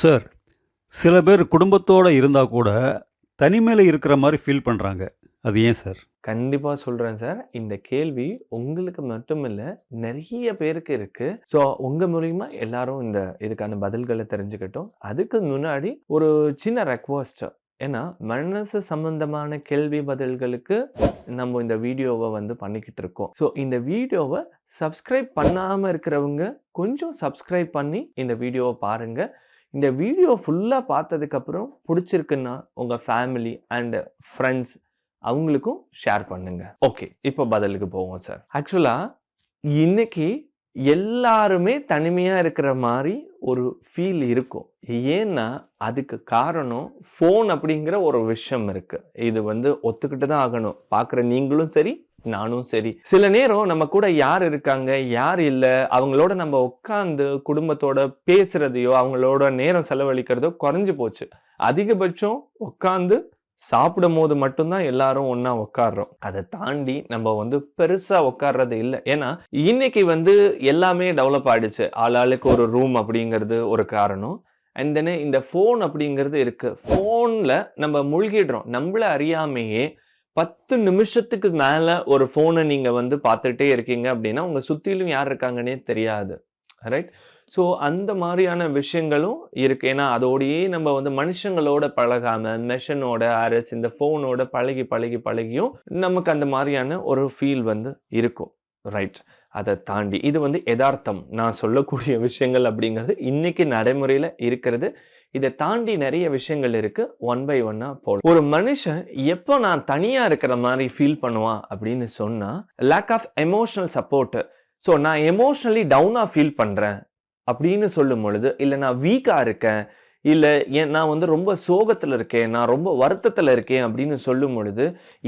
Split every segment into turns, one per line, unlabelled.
Sir சில பேர் குடும்பத்தோடு இருந்தால் கூட தனிமையில் இருக்கிற மாதிரி ஃபீல் பண்ணுறாங்க அது ஏன் சார்?
கண்டிப்பாக சொல்கிறேன் சார். இந்த கேள்வி உங்களுக்கு மட்டும் இல்லை நிறைய பேருக்கு இருக்குது ஸோ உங்கள் மூலிமா எல்லாரும் இந்த இதுக்கான பதில்களை தெரிஞ்சுக்கிட்டோம் அதுக்கு முன்னாடி ஒரு சின்ன ரெக்வெஸ்ட். ஏன்னா, மனசு சம்பந்தமான கேள்வி பதில்களுக்கு நம்ம இந்த வீடியோவை வந்து பண்ணிக்கிட்டு இருக்கோம். ஸோ இந்த வீடியோவை சப்ஸ்கிரைப் பண்ணாமல் இருக்கிறவங்க, கொஞ்சம் சப்ஸ்கிரைப் பண்ணி இந்த வீடியோவை பாருங்கள் இந்த வீடியோ ஃபுல்லாக பார்த்ததுக்கப்புறம் பிடிச்சிருக்குன்னா உங்கள் ஃபேமிலி அண்ட் ஃப்ரெண்ட்ஸ் அவங்களுக்கும் ஷேர் பண்ணுங்கள் ஓகே. இப்போ பதிலுக்கு போவோம் சார். ஆக்சுவலாக இன்னைக்கு எல்லாருமே தனிமையாக இருக்கிற மாதிரி ஒரு ஃபீல் இருக்கும். ஏன்னா, அதுக்கு காரணம் ஃபோன் அப்படிங்கிற ஒரு விஷயம் இருக்குது இது வந்து ஒத்துக்கிட்டு தான் ஆகணும். பார்க்குற நீங்களும் சரி, நானும் சரி. சில நேரம் நம்ம கூட யார் இருக்காங்க, யார் இல்லை அவங்களோட நம்ம உட்காந்து குடும்பத்தோட பேசுறதையோ, அவங்களோட நேரம் செலவழிக்கிறதோ குறைஞ்சு போச்சு. அதிகபட்சம் உட்காந்து சாப்பிடும்போது மட்டும் தான் எல்லாரும் ஒன்றா உட்கார்றோம். அதை தாண்டி நம்ம வந்து பெருசா உட்கார்றது இல்லை ஏன்னா, இன்னைக்கு வந்து எல்லாமே டெவலப் ஆயிடுச்சு. ஆளாளுக்கு ஒரு ரூம் அப்படிங்கிறது ஒரு காரணம். அண்ட் தென் இந்த ஃபோன் அப்படிங்கிறது இருக்கு. ஃபோன்ல நம்ம மூழ்கிடுறோம். நம்மள அறியாமையே 10 நிமிஷத்துக்கு மேலே ஒரு ஃபோனை நீங்கள் வந்து பார்த்துட்டே இருக்கீங்க அப்படின்னா, உங்கள் சுற்றிலும் யார் இருக்காங்கன்னே தெரியாது. ரைட்? ஸோ அந்த மாதிரியான விஷயங்களும் இருக்குது ஏன்னா, அதோடையே நம்ம வந்து மனுஷங்களோட பழகாமல் மெஷினோட அரஸ் இந்த ஃபோனோட பழகி, பழகி, பழகியும் நமக்கு அந்த மாதிரியான ஒரு ஃபீல் வந்து இருக்கும். ரைட். அதை தாண்டி இது வந்து எதார்த்தம். நான் சொல்லக்கூடிய விஷயங்கள் அப்படிங்கிறது இன்றைக்கி நடைமுறையில் இருக்கிறது. இதை தாண்டி நிறைய விஷயங்கள் இருக்கு. ஒன் பை ஒன்னா போல ஒரு மனுஷன் எப்போ நான் தனியா இருக்கிற மாதிரி ஃபீல் பண்ணுவான் அப்படின்னு சொன்னா, lack of emotional support. So நான் எமோஷனலி டவுனாக ஃபீல் பண்றேன் அப்படின்னு சொல்லும் பொழுது, இல்லை நான் வீக்கா இருக்கேன், இல்லை என் நான் வந்து ரொம்ப சோகத்தில் இருக்கேன், நான் ரொம்ப வருத்தத்துல இருக்கேன் அப்படின்னு சொல்லும் பொழுது,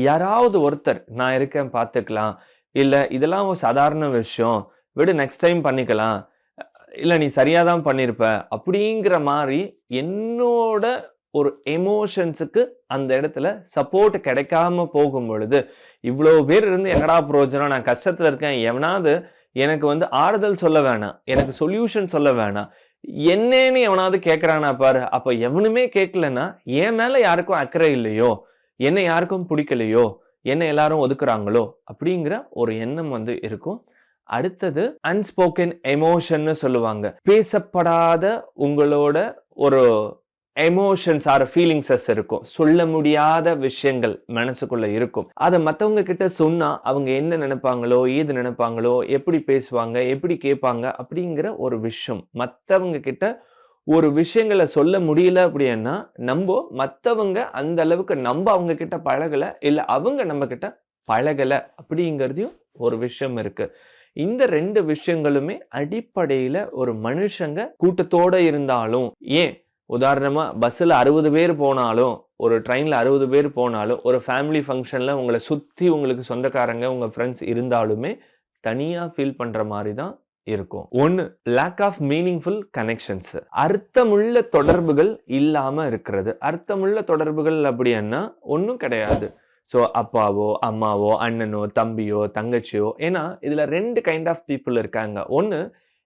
யாராவது ஒருத்தர் நான் இருக்கேன் பார்த்துக்கலாம். இல்லை இதெல்லாம் ஒரு சாதாரண விஷயம். விடு நெக்ஸ்ட் டைம் பண்ணிக்கலாம். இல்லை நீ சரியாக தான் பண்ணியிருப்ப. அப்படிங்கிற மாதிரி என்னோட ஒரு எமோஷன்ஸுக்கு அந்த இடத்துல சப்போர்ட் கிடைக்காம போகும் பொழுது, இவ்வளோ பேர் இருந்து என்னடா பிரயோஜனம்? நான் கஷ்டத்தில் இருக்கேன். எவனாவது எனக்கு வந்து ஆறுதல் சொல்ல வேணாம். எனக்கு சொல்யூஷன் சொல்ல வேணாம். என்னன்னு எவனாவது கேட்குறானா பாரு. அப்போ எவனுமே கேட்கலன்னா, என் மேலே யாருக்கும் அக்கறை இல்லையோ, என்னை யாருக்கும் பிடிக்கலையோ, என்ன எல்லாரும் ஒதுக்குறாங்களோ, அப்படிங்கிற ஒரு எண்ணம் வந்து இருக்கும். அடுத்தது அன்ஸ்போக்கன் எமோஷன்னு சொல்லுவாங்க. பேசப்படாத உங்களோட ஒரு எமோஷன்ஸ் ஆர் ஃபீலிங்ஸஸ் இருக்கும். சொல்ல முடியாத விஷயங்கள் மனசுக்குள்ள இருக்கும். அதை மற்றவங்க கிட்ட சொன்னா, அவங்க என்ன நினைப்பாங்களோ ஏது நினைப்பாங்களோ எப்படி பேசுவாங்க, எப்படி கேட்பாங்க அப்படிங்கிற ஒரு விஷயம். மற்றவங்க கிட்ட ஒரு விஷயங்கள சொல்ல முடியல அப்படின்னா, நம்ம மற்றவங்க அந்த அளவுக்கு நம்ம அவங்க கிட்ட பழகலை இல்லை அவங்க நம்ம கிட்ட பழகலை அப்படிங்கிறதையும் ஒரு விஷயம் இருக்குது இந்த ரெண்டு விஷயங்களுமே அடிப்படையில ஒரு மனுஷங்க கூட்டத்தோட இருந்தாலும், ஏன் உதாரணமாக பஸ்ஸில் அறுபது பேர் போனாலும், ஒரு ட்ரெயினில் அறுபது பேர் போனாலும், ஒரு ஃபேமிலி ஃபங்க்ஷனில் உங்களை சுற்றி உங்களுக்கு சொந்தக்காரங்க, உங்கள் ஃப்ரெண்ட்ஸ் இருந்தாலுமே, தனியாக ஃபீல் பண்ணுற மாதிரி தான் இருக்கும். ஒன்று லேக் ஆஃப் மீனிங்ஃபுல் கனெக்ஷன்ஸ். அர்த்தமுள்ள தொடர்புகள் இல்லாமல் இருக்கிறது. அர்த்தமுள்ள தொடர்புகள் அப்படின்னா ஒன்றும் கிடையாது. ஸோ அப்பாவோ, அம்மாவோ, அண்ணனோ, தம்பியோ, தங்கச்சியோ ஏன்னா இதில் ரெண்டு கைண்ட் ஆஃப் பீப்புள் இருக்காங்க. 1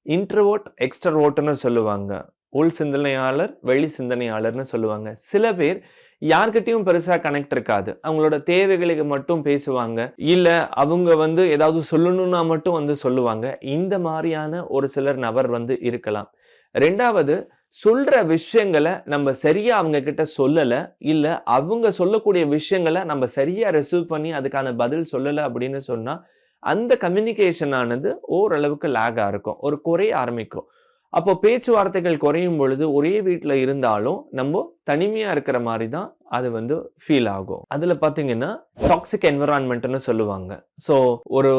இன்ட்ரோவர்ட், எக்ஸ்ட்ரோவர்ட்ன்னு சொல்லுவாங்க. உள் சிந்தனையாளர், வெளி சிந்தனையாளர்னு சொல்லுவாங்க. சில பேர் யார்கிட்டையும் பெருசாக கனெக்ட் இருக்காது. அவங்களோட தேவைகளுக்கு மட்டும் பேசுவாங்க. இல்லை அவங்க வந்து ஏதாவது சொல்லணும்னா மட்டும் வந்து சொல்லுவாங்க. இந்த மாதிரியான ஒரு சிலர் நபர் வந்து இருக்கலாம். ரெண்டாவது சொல்கிற விஷயங்களை நம்ம சரியாக அவங்க கிட்ட சொல்லலை இல்லை அவங்க சொல்லக்கூடிய விஷயங்கள நம்ம சரியாக ரிசீவ் பண்ணி அதுக்கான பதில் சொல்லலை அப்படின்னு சொன்னால் அந்த கம்யூனிகேஷனானது ஓரளவுக்கு லேக்கா இருக்கும். ஒரு குறைய ஆரம்பிக்கும். அப்போ பேச்சுவார்த்தைகள் குறையும் பொழுது ஒரே வீட்டில் இருந்தாலும், நம்ம தனிமையாக இருக்கிற மாதிரி தான் அது வந்து ஃபீல் ஆகும். அதில் பார்த்தீங்கன்னா, டாக்ஸிக் என்விரான்மெண்ட்னு சொல்லுவாங்க. ஸோ ஒரு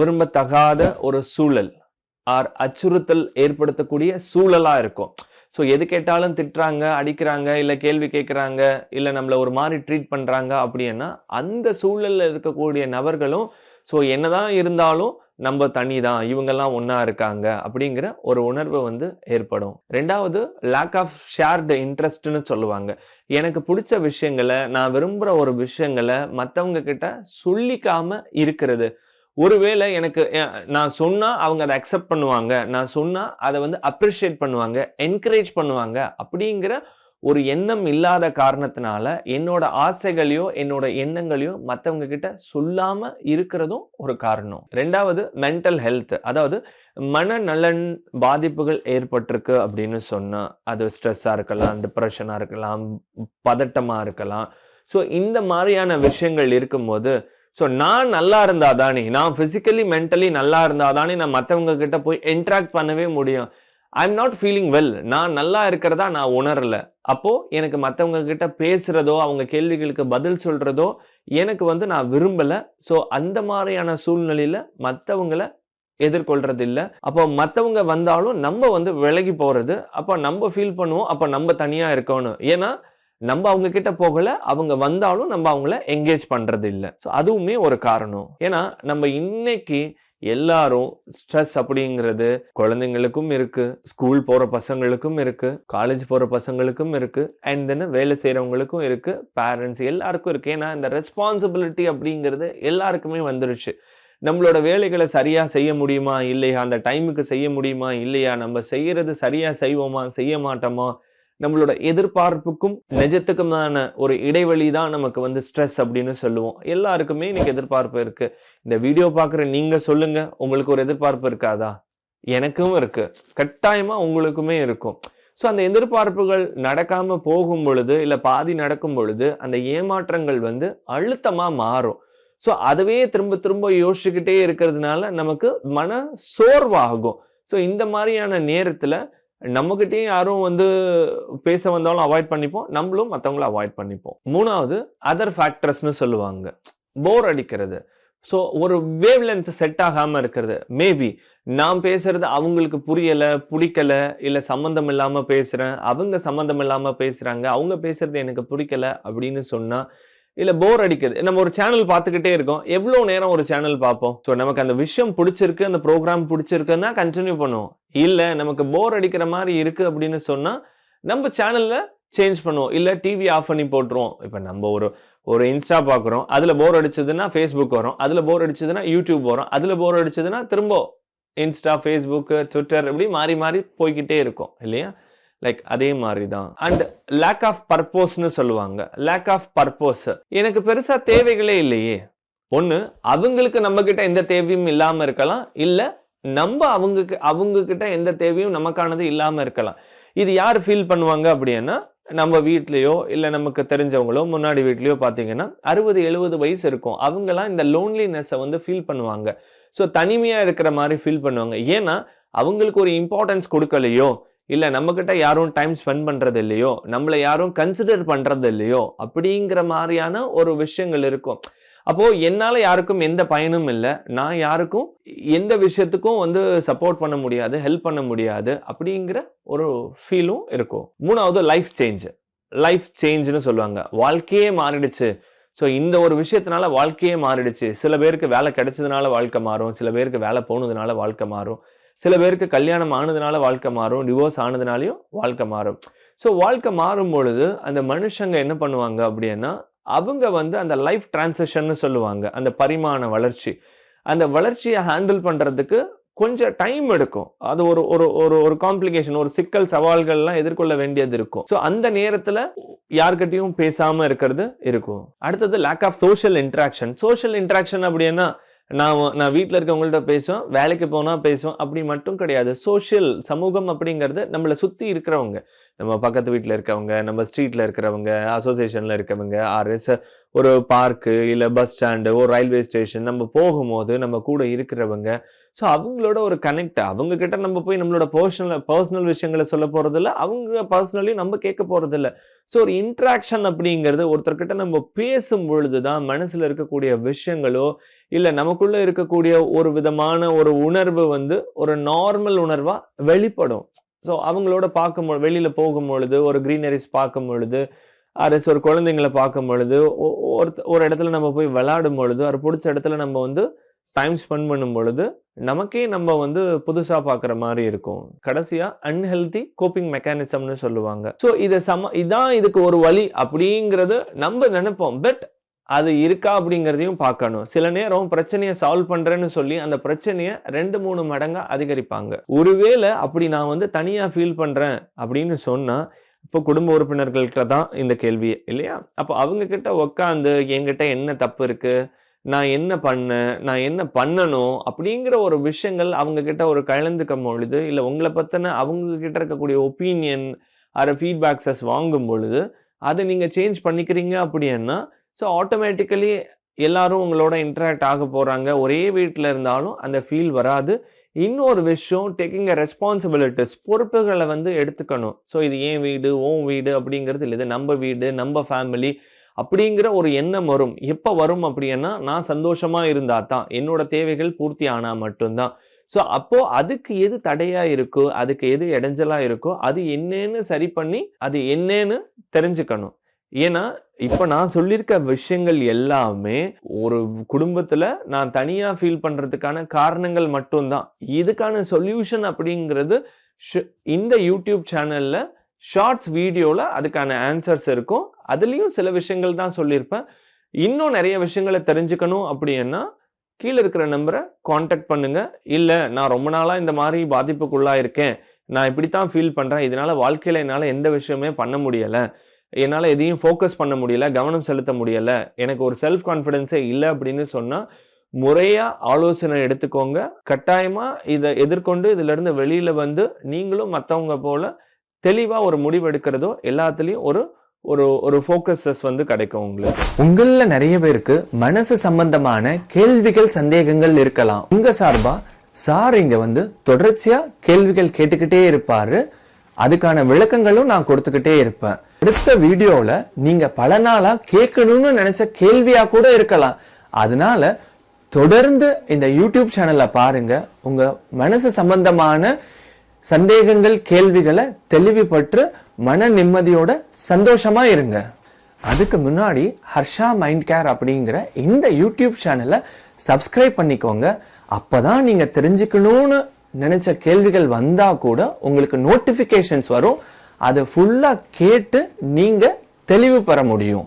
விரும்பத்தகாத ஒரு சூழல் ஆர் அச்சுறுத்தல் ஏற்படுத்தக்கூடிய சூழலாக இருக்கும். ஸோ எது கேட்டாலும் திட்டுறாங்க, அடிக்கிறாங்க, இல்லை கேள்வி கேட்குறாங்க இல்லை நம்மளை ஒரு மாதிரி ட்ரீட் பண்ணுறாங்க அப்படின்னா, அந்த சூழலில் இருக்கக்கூடிய நபர்களும், ஸோ என்னதான் இருந்தாலும் நம்ம தனி தான். இவங்கெல்லாம் ஒன்றா இருக்காங்க அப்படிங்கிற ஒரு உணர்வு வந்து ஏற்படும். ரெண்டாவது லேக் ஆஃப் ஷேர்டு இன்ட்ரெஸ்ட்னு சொல்லுவாங்க. எனக்கு பிடிச்ச விஷயங்கள, நான் விரும்புற ஒரு விஷயங்களை மற்றவங்க கிட்ட சொல்லிக்காம இருக்கிறது. ஒருவேளை எனக்கு நான் சொன்னால் அவங்க அதை அக்செப்ட் பண்ணுவாங்க. நான் சொன்னால் அதை வந்து அப்ரிஷியேட் பண்ணுவாங்க என்கரேஜ் பண்ணுவாங்க அப்படிங்கிற ஒரு எண்ணம் இல்லாத காரணத்தினால என்னோட ஆசைகளையோ என்னோட எண்ணங்களையோ மற்றவங்க கிட்ட சொல்லாமல் இருக்கிறதும் ஒரு காரணம். ரெண்டாவது மென்டல் ஹெல்த் அதாவது மனநலன் பாதிப்புகள் ஏற்பட்டிருக்கு அப்படின்னு சொன்னால் அது ஸ்ட்ரெஸ்ஸாக இருக்கலாம் டிப்ரெஷனாக இருக்கலாம் பதட்டமாக இருக்கலாம். ஸோ இந்த மாதிரியான விஷயங்கள் இருக்கும்போது ஸோ நான் நல்லா இருந்தால் தானே? நான் ஃபிசிக்கலி மென்டலி நல்லா இருந்தால் தானே நான் மற்றவங்க கிட்ட போய் இன்ட்ராக்ட் பண்ணவே முடியும். I am not feeling well நான் நல்லா இருக்கிறதா நான் உணரல. அப்போது எனக்கு மற்றவங்க கிட்ட பேசுகிறதோ அவங்க கேள்விகளுக்கு பதில் சொல்கிறதோ எனக்கு வந்து நான் விரும்பல. ஸோ அந்த மாதிரியான சூழ்நிலையில் மற்றவங்கள எதிர்கொள்றது இல்லை அப்போ மற்றவங்க வந்தாலும் நம்ம வந்து விலகி போகிறது அப்போ நம்ம ஃபீல் பண்ணுவோம். அப்போ நம்ம தனியாக இருக்கணும். ஏன்னா நம்ம அவங்க கிட்ட போகல அவங்க வந்தாலும் நம்ம அவங்கள என்கேஜ் பண்றது இல்லை ஸோ அதுவுமே ஒரு காரணம். ஏன்னா நம்ம இன்னைக்கு எல்லாரும் ஸ்ட்ரெஸ் அப்படிங்கிறது குழந்தைங்களுக்கும் இருக்கு ஸ்கூல் போற பசங்களுக்கும் இருக்கு காலேஜ் போற பசங்களுக்கும் இருக்கு அண்ட் தென் வேலை செய்யறவங்களுக்கும் இருக்கு பேரண்ட்ஸ் எல்லாருக்கும் இருக்கு. ஏன்னா இந்த ரெஸ்பான்சிபிலிட்டி அப்படிங்கிறது எல்லாருக்குமே வந்துருச்சு. நம்மளோட வேலைகளை சரியா செய்ய முடியுமா இல்லையா? அந்த டைமுக்கு செய்ய முடியுமா இல்லையா? நம்ம செய்யறது சரியா செய்வோமா? செய்ய மாட்டோமா? நம்மளோட எதிர்பார்ப்புக்கும் நிஜத்துக்குமான ஒரு இடைவெளி தான் நமக்கு வந்து ஸ்ட்ரெஸ் அப்படின்னு சொல்லுவோம். எல்லாருக்குமே இன்னைக்கு எதிர்பார்ப்பு இருக்கு. இந்த வீடியோ பார்க்குற நீங்க சொல்லுங்க. உங்களுக்கு ஒரு எதிர்பார்ப்பு இருக்காதா? எனக்கும் இருக்கு. கட்டாயமா உங்களுக்குமே இருக்கும். ஸோ அந்த எதிர்பார்ப்புகள் நடக்காம போகும் பொழுது இல்லை பாதி நடக்கும் பொழுது அந்த ஏமாற்றங்கள் வந்து அழுத்தமா மாறும். ஸோ அதுவே திரும்ப திரும்ப யோசிச்சுக்கிட்டே இருக்கிறதுனால நமக்கு மன சோர்வாகும். ஸோ இந்த மாதிரியான நேரத்தில் நம்மகிட்டயும் யாரும் வந்து பேச வந்தாலும் அவாய்ட் பண்ணிப்போம். நம்மளும் மற்றவங்கள அவாய்ட் பண்ணிப்போம். மூணாவது அதர் ஃபேக்டர்ஸ்னு சொல்லுவாங்க. போர் அடிக்கிறது. ஸோ ஒரு வேவ் லென்த் செட் ஆகாமல் இருக்கிறது. மேபி நான் பேசுறது அவங்களுக்கு புரியலை பிடிக்கல இல்லை சம்மந்தம் இல்லாமல் பேசுகிறேன் அவங்க சம்மந்தம் இல்லாமல் பேசுகிறாங்க அவங்க பேசுறது எனக்கு பிடிக்கல அப்படின்னு சொன்னால் இல்லை போர் அடிக்குது. நம்ம ஒரு சேனல் பார்த்துக்கிட்டே இருக்கோம். எவ்வளோ நேரம் ஒரு சேனல் பார்ப்போம்? ஸோ நமக்கு அந்த விஷயம் பிடிச்சிருக்கு அந்த ப்ரோக்ராம் பிடிச்சிருக்குன்னா கண்டினியூ பண்ணுவோம். இல்லை நமக்கு போர் அடிக்கிற மாதிரி இருக்குது அப்படின்னு சொன்னால் நம்ம சேனலில் சேஞ்ச் பண்ணுவோம். இல்லை டிவி ஆஃப் பண்ணி போட்டுருவோம். இப்போ நம்ம ஒரு ஒரு இன்ஸ்டா பார்க்குறோம். அதில் போர் அடிச்சதுன்னா ஃபேஸ்புக் வரும். அதில் போர் அடிச்சதுன்னா யூடியூப் வரும். அதில் போர் அடிச்சதுன்னா திரும்ப இன்ஸ்டா ஃபேஸ்புக்கு ட்விட்டர் இப்படி மாறி மாறி போய்க்கிட்டே இருக்கும். இல்லையா? லைக் அதே மாதிரி தான் அண்ட் லேக் ஆஃப் பர்போஸ்னு சொல்லுவாங்க. லேக் ஆஃப் பர்போஸ் எனக்கு பெருசாக தேவைகளே இல்லையே. ஒன்று அவங்களுக்கு நம்ம எந்த தேவையும் இல்லாமல் இருக்கலாம். இல்லை நம்ம அவங்க அவங்கக்கிட்ட எந்த தேவையும் நமக்கானது இல்லாமல் இருக்கலாம். இது யார் ஃபீல் பண்ணுவாங்க அப்படின்னா நம்ம வீட்லேயோ இல்லை நமக்கு தெரிஞ்சவங்களோ முன்னாடி வீட்லேயோ பார்த்தீங்கன்னா அறுபது எழுபது வயசு இருக்கும். அவங்கெல்லாம் இந்த லோன்லினஸை வந்து ஃபீல் பண்ணுவாங்க. ஸோ தனிமையாக இருக்கிற மாதிரி ஃபீல் பண்ணுவாங்க. ஏன்னா அவங்களுக்கு ஒரு இம்பார்ட்டன்ஸ் கொடுக்கலையோ இல்லை நம்மக்கிட்ட யாரும் டைம் ஸ்பெண்ட் பண்ணுறது இல்லையோ நம்மளை யாரும் கன்சிடர் பண்ணுறது இல்லையோ அப்படிங்கிற மாதிரியான ஒரு விஷயங்கள் இருக்கும். அப்போது என்னால் யாருக்கும் எந்த பயனும் இல்லை. நான் யாருக்கும் எந்த விஷயத்துக்கும் வந்து சப்போர்ட் பண்ண முடியாது ஹெல்ப் பண்ண முடியாது அப்படிங்கிற ஒரு ஃபீலும் இருக்கும். மூணாவது லைஃப் சேஞ்ச் லைஃப் சேஞ்சுன்னு சொல்லுவாங்க. வாழ்க்கையே மாறிடுச்சு. ஸோ இந்த ஒரு விஷயத்தினால வாழ்க்கையே மாறிடுச்சு. சில பேருக்கு வேலை கிடைச்சதுனால வாழ்க்கை மாறும். சில பேருக்கு வேலை போனதுனால வாழ்க்கை மாறும். சில பேருக்கு கல்யாணம் ஆனதுனால வாழ்க்கை மாறும் டிவோர்ஸ் ஆனதுனாலையும் வாழ்க்கை மாறும். ஸோ வாழ்க்கை மாறும் பொழுது அந்த மனுஷங்க என்ன பண்ணுவாங்க அப்படின்னா அவங்க வந்து அந்த லைஃப் டிரான்சிஷன்னு சொல்லுவாங்க அந்த பரிமாண வளர்ச்சி. அந்த வளர்ச்சியை ஹேண்டில் பண்ணுறதுக்கு கொஞ்சம் டைம் எடுக்கும். அது ஒரு ஒரு ஒரு ஒரு காம்ப்ளிகேஷன் ஒரு சிக்கல் சவால்கள்லாம் எதிர்கொள்ள வேண்டியது இருக்கும். ஸோ அந்த நேரத்தில் யார்கிட்டையும் பேசாமல் இருக்கிறது இருக்கும். அடுத்தது lack of social interaction social interaction அப்படின்னா நான் நான் வீட்டில் இருக்கவங்கள்ட்ட பேசுவேன் வேலைக்கு போனால் பேசுவேன் அப்படி மட்டும் கிடையாது. சோஷியல் சமூகம் அப்படிங்கிறது நம்மளை சுற்றி இருக்கிறவங்க. நம்ம பக்கத்து வீட்டில் இருக்கவங்க நம்ம ஸ்ட்ரீட்டில் இருக்கிறவங்க அசோசியேஷனில் இருக்கவங்க ஆர்எஸ் ஒரு பார்க்கு இல்லை பஸ் ஸ்டாண்டு ஒரு ரயில்வே ஸ்டேஷன் நம்ம போகும்போது நம்ம கூட இருக்கிறவங்க ஸோ அவங்களோட ஒரு கனெக்ட் அவங்க கிட்ட நம்ம போய் நம்மளோட பர்சனல் பர்சனல் விஷயங்களை சொல்ல போகிறதில்ல அவங்க பர்சனலி நம்ம கேட்க போகிறதில்ல ஸோ ஒரு இன்ட்ராக்ஷன் அப்படிங்கிறது ஒருத்தர்கிட்ட நம்ம பேசும் பொழுது தான் மனசில் இருக்கக்கூடிய விஷயங்களோ இல்லை நமக்குள்ளே இருக்கக்கூடிய ஒரு விதமான ஒரு உணர்வு வந்து ஒரு நார்மல் உணர்வாக வெளிப்படும். ஸோ அவங்களோட பார்க்கும் பொழுது வெளியில் போகும் பொழுது ஒரு க்ரீனரிஸ் பார்க்கும் பொழுது அரசு ஒரு குழந்தைங்களை பார்க்கும் பொழுது ஒரு இடத்துல நம்ம போய் விளாடும் பொழுது அது பிடிச்ச இடத்துல நம்ம வந்து டைம் ஸ்பெண்ட் பண்ணும் பொழுது நமக்கே நம்ம வந்து புதுசாக பார்க்குற மாதிரி இருக்கும். கடைசியாக அன்ஹெல்தி கோப்பிங் மெக்கானிசம்னு சொல்லுவாங்க. ஸோ இதை சம இதான் இதுக்கு ஒரு வழி அப்படிங்கிறது நம்ம நினைப்போம். பட் அது இருக்கா அப்படிங்கிறதையும் பார்க்கணும். சில நேரம் பிரச்சனையை சால்வ் பண்ணுறேன்னு சொல்லி அந்த பிரச்சனையை ரெண்டு மூணு மடங்காக அதிகரிப்பாங்க. ஒருவேளை அப்படி நான் வந்து தனியாக ஃபீல் பண்ணுறேன் அப்படின்னு சொன்னால் இப்போ குடும்ப உறுப்பினர்கள்கிட்ட தான் இந்த கேள்வி இல்லையா? அப்போ அவங்கக்கிட்ட உக்காந்து உட்காந்து என்கிட்ட என்ன தப்பு இருக்குது நான் என்ன பண்ணேன் நான் என்ன பண்ணணும் அப்படிங்கிற ஒரு விஷயங்கள் அவங்கக்கிட்ட ஒரு கலந்துக்கும் பொழுது இல்லை உங்களை பற்றின அவங்க கிட்ட இருக்கக்கூடிய ஒப்பீனியன் அதை ஃபீட்பேக்ஸஸ் வாங்கும் பொழுது அதை நீங்கள் சேஞ்ச் பண்ணிக்கிறீங்க அப்படின்னா ஸோ ஆட்டோமேட்டிக்கலி எல்லாரும் உங்களோட இன்ட்ராக்ட் ஆக போகிறாங்க ஒரே வீட்டில் இருந்தாலும் அந்த ஃபீல் வராது. இன்னொரு விஷயம் டேக்கிங் அ ரெஸ்பான்சிபிலிட்டிஸ் பொறுப்புகளை வந்து எடுத்துக்கணும். ஸோ இது ஏன் வீடு ஓன் வீடு அப்படிங்கிறது இல்லை இது நம்ம வீடு நம்ம ஃபேமிலி அப்படிங்கிற ஒரு எண்ணம் வரும். எப்போ வரும் அப்படின்னா நான் சந்தோஷமா இருந்தா தான். என்னோட தேவைகள் பூர்த்தி ஆனா மட்டும்தான். ஸோ அப்போ அதுக்கு எது தடையா இருக்கோ அதுக்கு எது இடைஞ்சலா இருக்கோ அது என்னன்னு சரி பண்ணி அது என்னன்னு தெரிஞ்சுக்கணும். ஏன்னா இப்போ நான் சொல்லியிருக்க விஷயங்கள் எல்லாமே ஒரு குடும்பத்துல நான் தனியா ஃபீல் பண்றதுக்கான காரணங்கள் மட்டும்தான். இதுக்கான சொல்யூஷன் அப்படிங்கிறது இந்த யூடியூப் சேனல்ல ஷார்ட்ஸ் வீடியோவில் அதுக்கான ஆன்சர்ஸ் இருக்கும். அதுலேயும் சில விஷயங்கள் தான் சொல்லியிருப்பேன். இன்னும் நிறைய விஷயங்களை தெரிஞ்சுக்கணும் அப்படின்னா கீழே இருக்கிற நம்பரை காண்டாக்ட் பண்ணுங்கள் இல்லை நான் ரொம்ப நாளாக இந்த மாதிரி பாதிப்புக்குள்ளாக இருக்கேன் நான் இப்படி தான் ஃபீல் பண்ணுறேன் இதனால வாழ்க்கையில் என்னால் எந்த விஷயமே பண்ண முடியலை. என்னால் எதையும் ஃபோக்கஸ் பண்ண முடியல. கவனம் செலுத்த முடியலை. எனக்கு ஒரு செல்ஃப் கான்ஃபிடென்ஸே இல்லை அப்படின்னு சொன்னால் முறையாக ஆலோசனை எடுத்துக்கோங்க. கட்டாயமாக இதை எதிர்கொண்டு இதிலிருந்து வெளியில் வந்து நீங்களும் மற்றவங்க போல் தெளிவாக ஒரு முடிவு எடுக்கிறதோ எல்லாத்துலேயும் ஒரு ஒரு ஒரு ஃபோக்கஸஸ் வந்து கிடைக்கும் உங்களுக்கு. உங்களில் நிறைய பேருக்கு மனசு சம்பந்தமான கேள்விகள் சந்தேகங்கள் இருக்கலாம். உங்கள் சார்பாக சார் இங்கே வந்து தொடர்ச்சியாக கேள்விகள் கேட்டுக்கிட்டே இருப்பார். அதுக்கான விளக்கங்களும் நான் கொடுத்துக்கிட்டே இருப்பேன். அடுத்த வீடியோவில் நீங்கள் பல நாளாக கேட்கணும்னு நினச்ச கேள்வியாக கூட இருக்கலாம். அதனால தொடர்ந்து இந்த யூடியூப் சேனலை பாருங்க. உங்கள் மனசு சம்பந்தமான சந்தேகங்கள் கேள்விகளை தெளிவுபற்று மன நிம்மதியோட சந்தோஷமா இருங்க. அதுக்கு முன்னாடி ஹர்ஷா மைண்ட் கேர் அப்படிங்கிற இந்த யூடியூப் சேனலை சப்ஸ்கிரைப் பண்ணிக்கோங்க. அப்பதான் நீங்க தெரிஞ்சுக்கணும்னு நினைச்ச கேள்விகள் வந்தா கூட உங்களுக்கு நோட்டிபிகேஷன்ஸ் வரும். அதை ஃபுல்லா கேட்டு நீங்க தெளிவு பெற முடியும்.